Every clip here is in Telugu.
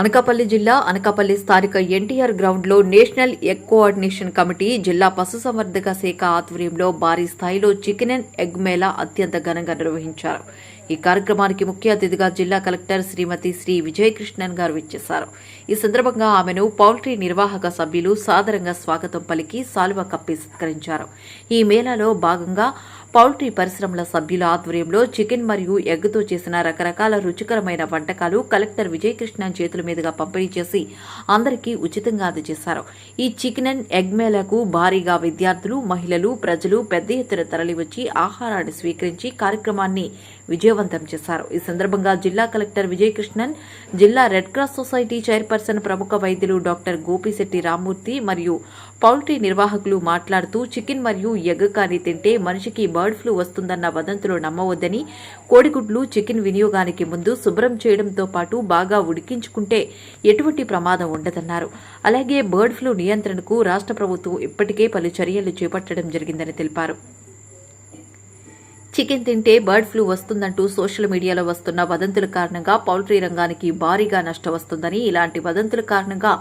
అనకాపల్లి జిల్లా అనకాపల్లి స్థానిక ఎన్టీఆర్ గ్రౌండ్లో నేషనల్ ఎగ్ కోఆర్డినేషన్ కమిటీ జిల్లా పశుసంవర్ధక శాఖ ఆధ్వర్యంలో భారీ స్థాయిలో చికెన్ అండ్ ఎగ్ మేళా అత్యంత ఘనంగా నిర్వహించారు. ఈ కార్యక్రమానికి ముఖ్య అతిథిగా జిల్లా కలెక్టర్ శ్రీమతి శ్రీ విజయకృష్ణన్ గారు విచ్చేశారు. ఈ సందర్భంగా ఆమెను పౌల్ట్రీ నిర్వాహక సభ్యులు సాదరంగా స్వాగతం పలికి సాల్వ కప్పి సత్కరించారు. ఈ మేళాలో భాగంగా పౌల్ట్రీ పరిశ్రమల సభ్యుల ఆధ్వర్యంలో చికెన్ మరియు ఎగ్తో చేసిన రకరకాల రుచికరమైన వంటకాలు కలెక్టర్ విజయకృష్ణ చేతుల మీదుగా పంపిణీ చేసి అందరికీ ఉచితంగా అందజేశారు. ఈ చికెన్ అండ్ ఎగ్ మేళాకు భారీగా విద్యార్థులు మహిళలు ప్రజలు పెద్ద ఎత్తున తరలివచ్చి ఆహారాన్ని స్వీకరించి కార్యక్రమాన్ని విజయవంతం చేశారు. ఈ సందర్భంగా జిల్లా కలెక్టర్ విజయకృష్ణన్ జిల్లా రెడ్ క్రాస్ సొసైటీ చైర్పర్సన్ ప్రముఖ వైద్యులు డాక్టర్ గోపిశెట్టి రామ్మూర్తి మరియు పౌల్ట్రీ నిర్వాహకులు మాట్లాడుతూ చికెన్ మరియు ఎగ్ కానీ తింటే మనిషికి బర్డ్ ఫ్లూ వస్తుందన్న వదంతులు నమ్మవద్దని కోడిగుడ్లు చికెన్ వినియోగానికి ముందు శుభ్రం చేయడంతో పాటు బాగా ఉడికించుకుంటే ఎటువంటి ప్రమాదం ఉండదన్నారు. అలాగే బర్డ్ ఫ్లూ నియంత్రణకు రాష్ట్ర ప్రభుత్వం ఇప్పటికే పలు చర్యలు చేపట్టడం జరిగిందని తెలిపారు. చికెన్ తింటే బర్డ్ ఫ్లూ వస్తుందంటూ సోషల్ మీడియాలో వస్తున్న వదంతుల కారణంగా పౌల్ట్రీ రంగానికి భారీగా నష్టం వస్తుందని ఇలాంటి వదంతుల కారణంగా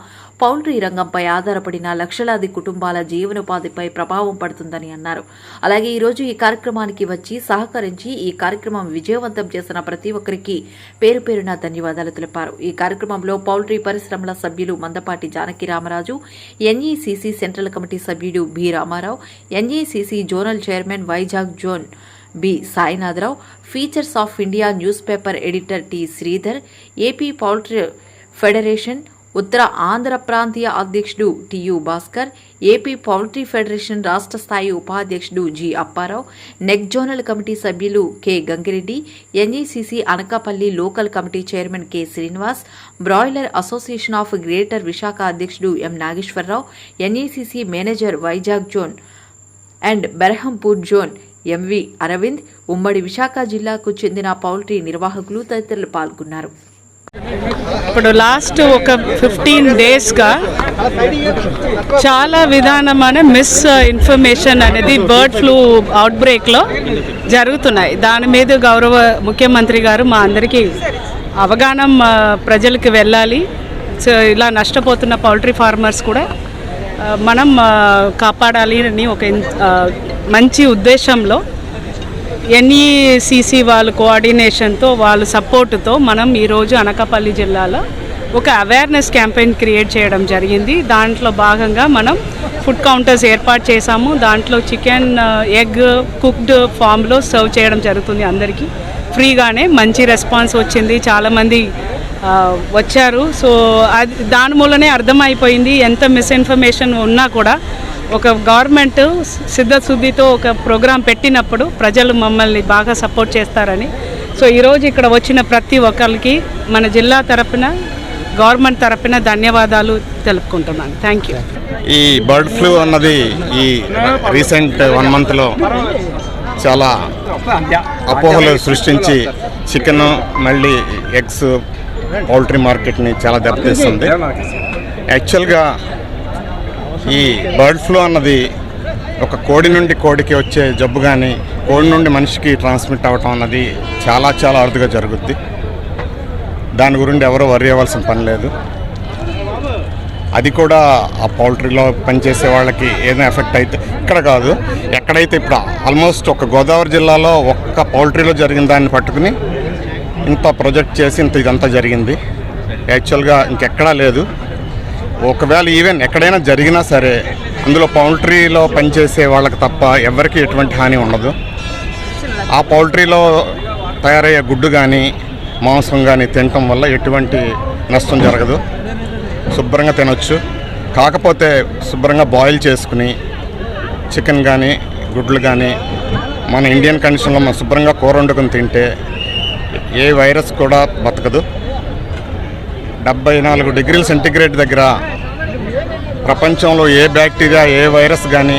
పౌల్ట్రీ రంగంపై ఆధారపడిన లక్షలాది కుటుంబాల జీవనోపాధిపై ప్రభావం పడుతుందని అన్నారు. అలాగే ఈరోజు ఈ కార్యక్రమానికి వచ్చి సహకరించి ఈ కార్యక్రమం విజయవంతం చేసిన ప్రతి ఒక్కరికి పేరు పేరున ధన్యవాదాలు తెలిపారు. ఈ కార్యక్రమంలో పౌల్ట్రీ పరిశ్రమల సభ్యులు Mandapati Janaki Ramaraju NECC central committee సభ్యుడు B Ramarao NECC zonal chairman Vizag zone B. Sainatharao Features of India news paper editor T Sridhar AP poultry federation Uttara Andhra ప్రాంతీయ అధ్యక్షుడు TU Bhaskar AP poultry federation రాష్ట్ర స్థాయి ఉపాధ్యక్షుడు G. Apparao NECC zonal committee సభ్యులు K. Gangireddy NECC Anakapalli local committee chairman K. Srinivas broiler association of greater Visakha అధ్యక్షుడు M. Nageswararao NECC manager Vizag zone and Berhampur zone MV Aravind ఉమ్మడి విశాఖ జిల్లాకు చెందిన పౌల్ట్రీ నిర్వాహకులు తదితరులు పాల్గొన్నారు. ఇప్పుడు లాస్ట్ ఒక ఫిఫ్టీన్ డేస్గా చాలా విధానమైన మిస్ ఇన్ఫర్మేషన్ అనేది బర్డ్ ఫ్లూ అవుట్బ్రేక్లో జరుగుతున్నాయి. దాని మీద గౌరవ ముఖ్యమంత్రి గారు మా అందరికీ అవగాహన ప్రజలకు వెళ్ళాలి. సో ఇలా నష్టపోతున్న పౌల్ట్రీ ఫార్మర్స్ కూడా మనం కాపాడాలి అని ఒక మంచి ఉద్దేశంలో ఎన్ఈసిసి వాళ్ళ కోఆర్డినేషన్తో వాళ్ళ సపోర్టుతో మనం ఈరోజు అనకాపల్లి జిల్లాలో ఒక అవేర్నెస్ క్యాంపెయిన్ క్రియేట్ చేయడం జరిగింది. దాంట్లో భాగంగా మనం ఫుడ్ కౌంటర్స్ ఏర్పాటు చేశాము. దాంట్లో చికెన్ ఎగ్ కుక్డ్ ఫామ్లో సర్వ్ చేయడం జరుగుతుంది అందరికీ. ఫ్రీగానే మంచి రెస్పాన్స్ వచ్చింది. చాలామంది వచ్చారు. సో అది దాని మూలనే అర్థమైపోయింది. ఎంత మిస్ఇన్ఫర్మేషన్ ఉన్నా కూడా ఒక గవర్నమెంట్ సిద్ధశుద్ధితో ఒక ప్రోగ్రాం పెట్టినప్పుడు ప్రజలు మమ్మల్ని బాగా సపోర్ట్ చేస్తారని. సో ఈరోజు ఇక్కడ వచ్చిన ప్రతి ఒక్కరికి మన జిల్లా తరపున గవర్నమెంట్ తరపున ధన్యవాదాలు తెలుపుకుంటున్నాను. థ్యాంక్ యూ ఈ బర్డ్ ఫ్లూ అన్నది ఈ రీసెంట్ వన్ మంత్లో చాలా అపోహలు సృష్టించి చికెన్ మళ్ళీ ఎగ్స్ పౌల్ట్రీ మార్కెట్ని చాలా దెబ్బతీస్తుంది. యాక్చువల్గా ఈ బర్డ్ ఫ్లూ అన్నది ఒక కోడి నుండి కోడికి వచ్చే జబ్బు కానీ కోడి నుండి మనిషికి ట్రాన్స్మిట్ అవ్వటం అన్నది చాలా చాలా అరుదుగా జరుగుద్ది. దాని గురించి ఎవరో వరి అవ్వాల్సిన పని లేదు. అది కూడా ఆ పౌల్ట్రీలో పనిచేసే వాళ్ళకి ఏదైనా ఎఫెక్ట్ అయితే ఇక్కడ కాదు ఎక్కడైతే ఇప్పుడు ఆల్మోస్ట్ ఒక గోదావరి జిల్లాలో ఒక్క పౌల్ట్రీలో జరిగిన దాన్ని పట్టుకుని ఇంత ప్రొజెక్ట్ చేసి ఇంత ఇదంతా జరిగింది. యాక్చువల్గా ఇంకెక్కడా లేదు. ఒకవేళ ఈవెన్ ఎక్కడైనా జరిగినా సరే అందులో పౌల్ట్రీలో పనిచేసే వాళ్ళకి తప్ప ఎవరికి ఎటువంటి హాని ఉండదు. ఆ పౌల్ట్రీలో తయారయ్యే గుడ్డు కానీ మాంసం కానీ తినటం వల్ల ఎటువంటి నష్టం జరగదు. శుభ్రంగా తినొచ్చు. కాకపోతే శుభ్రంగా బాయిల్ చేసుకుని చికెన్ కానీ గుడ్లు కానీ మన ఇండియన్ కండిషన్లో మనం శుభ్రంగా కూర వండుకొని తింటే ఏ వైరస్ కూడా బతకదు. డెబ్బై నాలుగు డిగ్రీల సెంటిగ్రేడ్ దగ్గర ప్రపంచంలో ఏ బ్యాక్టీరియా ఏ వైరస్ కానీ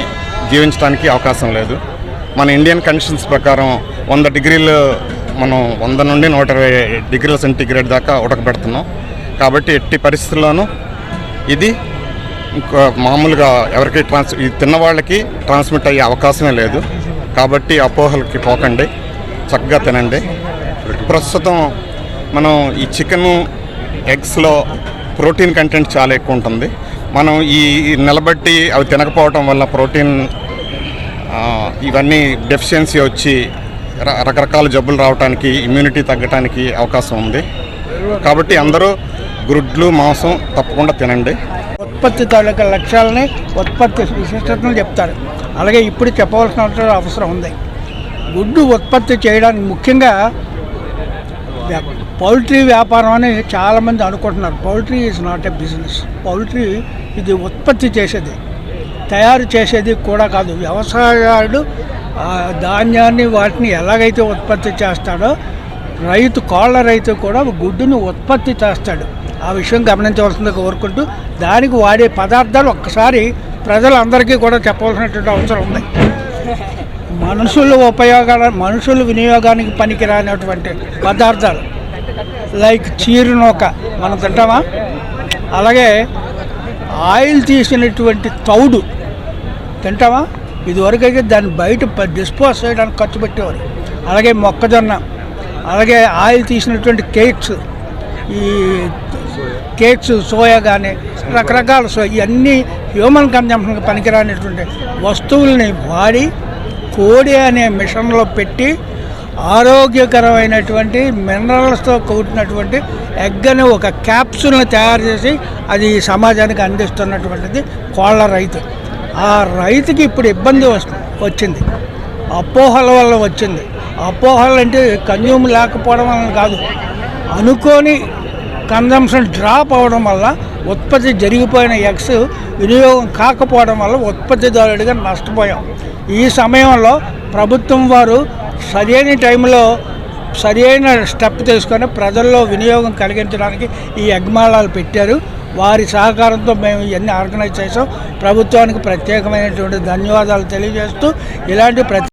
జీవించడానికి అవకాశం లేదు. మన ఇండియన్ కండిషన్స్ ప్రకారం వంద డిగ్రీలు మనం వంద నుండి నూట ఇరవై డిగ్రీల సెంటిగ్రేడ్ దాకా ఉడకబెడుతున్నాం. కాబట్టి ఎట్టి పరిస్థితుల్లోనూ ఇది మామూలుగా ఎవరికి ట్రాన్స్ ఇది తిన్న వాళ్ళకి ట్రాన్స్మిట్ అయ్యే అవకాశమే లేదు. కాబట్టి అపోహలకి పోకండి చక్కగా తినండి. ప్రస్తుతం మనం ఈ చికెను ఎగ్స్లో ప్రోటీన్ కంటెంట్ చాలా ఎక్కువ ఉంటుంది. మనం ఈ నిలబట్టి అవి తినకపోవటం వల్ల ప్రోటీన్ ఇవన్నీ డెఫిషియన్సీ వచ్చి రకరకాల జబ్బులు రావడానికి ఇమ్యూనిటీ తగ్గడానికి అవకాశం ఉంది. కాబట్టి అందరూ గుడ్లు మాంసం తప్పకుండా తినండి. ఉత్పత్తి తాలూకా లక్ష్యాలని ఉత్పత్తి విశిష్టతను చెప్తారు. అలాగే ఇప్పుడు చెప్పవలసిన అవసరం ఉంది. గుడ్డు ఉత్పత్తి చేయడానికి ముఖ్యంగా పౌల్ట్రీ వ్యాపారం అని చాలామంది అనుకుంటున్నారు. Poultry is not a business poultry ఇది ఉత్పత్తి చేసేది తయారు చేసేది కూడా కాదు. వ్యవసాయాడు ఆ ధాన్యాన్ని వాటిని ఎలాగైతే ఉత్పత్తి చేస్తాడో రైతు కోళ్ళ రైతు కూడా గుడ్డును ఉత్పత్తి చేస్తాడు. ఆ విషయం గమనించవలసింది కోరుకుంటూ దానికి వాడే పదార్థాలు ఒక్కసారి ప్రజలందరికీ కూడా చెప్పవలసినటువంటి అవసరం ఉంది. మనుషుల ఉపయోగాల మనుషుల వినియోగానికి పనికిరానటువంటి పదార్థాలు. లైక్ చీరు నూక మనం తింటామా? అలాగే ఆయిల్ తీసినటువంటి తౌడు. తింటామా? ఇదివరకు అయితే దాన్ని బయట డిస్పోజ్ చేయడానికి ఖర్చు పెట్టేవారు. అలాగే మొక్కజొన్న. అలాగే ఆయిల్ తీసినటువంటి కేక్స్. ఈ కేక్స్ సోయా కానీ రకరకాల సో ఇవన్నీ హ్యూమన్ కన్జంప్షన్కి పనికిరానటువంటి వస్తువుల్ని వాడి కోడి అనే మిషన్లో పెట్టి ఆరోగ్యకరమైనటువంటి మినరల్స్తో కూడినటువంటి ఎగ్ అనే ఒక క్యాప్సూల్ని తయారు చేసి అది సమాజానికి అందిస్తున్నటువంటిది కోళ్ళ రైతు. ఆ రైతుకి ఇప్పుడు ఇబ్బంది వచ్చింది. అపోహల వల్ల వచ్చింది. అపోహలు అంటే కన్జ్యూమ్ లేకపోవడం వల్ల కాదు. అనుకోని కన్జంప్షన్ డ్రాప్ అవ్వడం వల్ల ఉత్పత్తి జరిగిపోయిన ఎగ్స్ వినియోగం కాకపోవడం వల్ల ఉత్పత్తిదారుడిగా నష్టపోయాం. ఈ సమయంలో ప్రభుత్వం వారు సరైన టైంలో సరైన స్టెప్ తీసుకొని ప్రజల్లో వినియోగం కలిగించడానికి ఈ యజ్మాలాలు పెట్టారు. వారి సహకారంతో మేము ఇవన్నీ ఆర్గనైజ్ చేసాం ప్రభుత్వానికి ప్రత్యేకమైనటువంటి ధన్యవాదాలు తెలియజేస్తూ ఇలాంటి ప్రతి